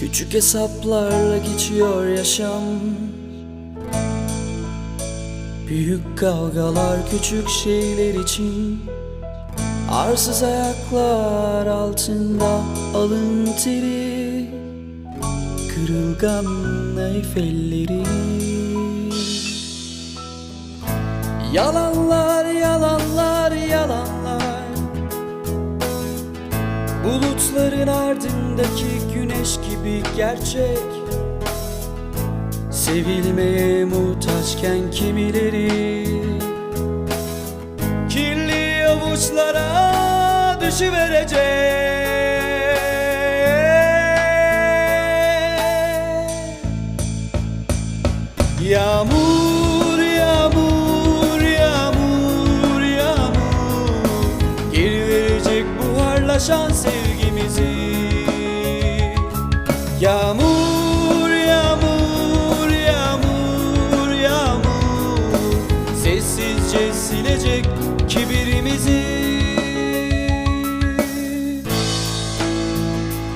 Küçük hesaplarla geçiyor yaşam. Büyük kavgalar küçük şeyler için. Arsız ayaklar altında alın teri. Kırılgan naif elleri Yalanlar yalanlar Bulutların ardındaki güneş gibi gerçek. Sevilmeye muhtaçken kimileri? Kirli avuçlara düşüverecek. Yağmur, buharlaşan sevgimizi. Yağmur, yağmur, yağmur, yağmur. Sessizce silecek kibirimizi.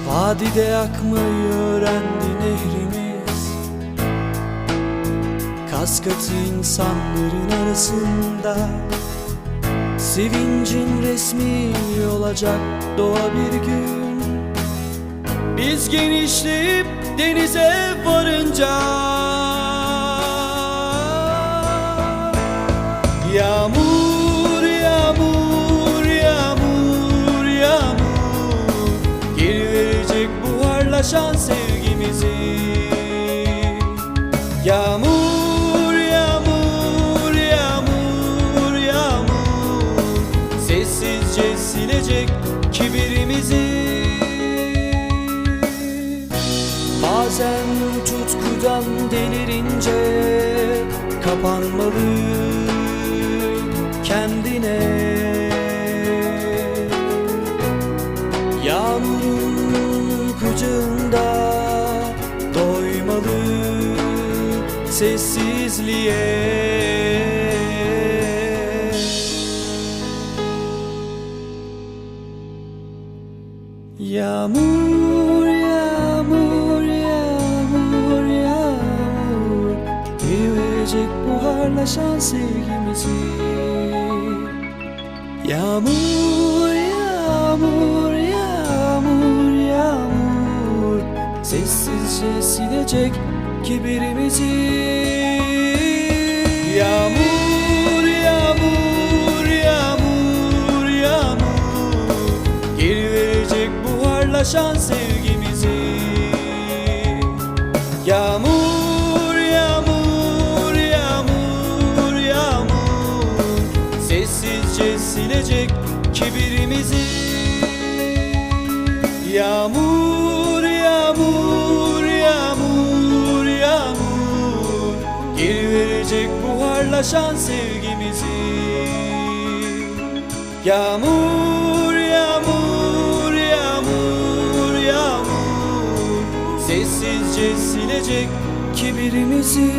Vadide akmayı öğrendi nehrimiz. Kaskatı insanların arasında Sevincin resmi olacak doğa bir gün. Biz genişleyip denize varınca Yağmur, yağmur, yağmur, yağmur. Geri verecek buharlaşan sevgimizi. Yağmur, Sessizce silecek kibirimizi? Bazen tutkudan delirince kapanmalı kendine. Yağmurun kucağında doymalı sessizliğe Yağmur, yağmur, yağmur, yağmur. Geri verecek buharlaşan sevgimizi. Yağmur, yağmur, yağmur, yağmur. Sessizce silecek kibirimizi. Yağmur, buharlaşan sevgimizi. Yağmur, yağmur, yağmur, yağmur. Sessizce silecek kibirimizi. Yağmur, yağmur, yağmur, yağmur. Geri verecek buharlaşan sevgimizi. Yağmur, Sessizce silecek kibirimizi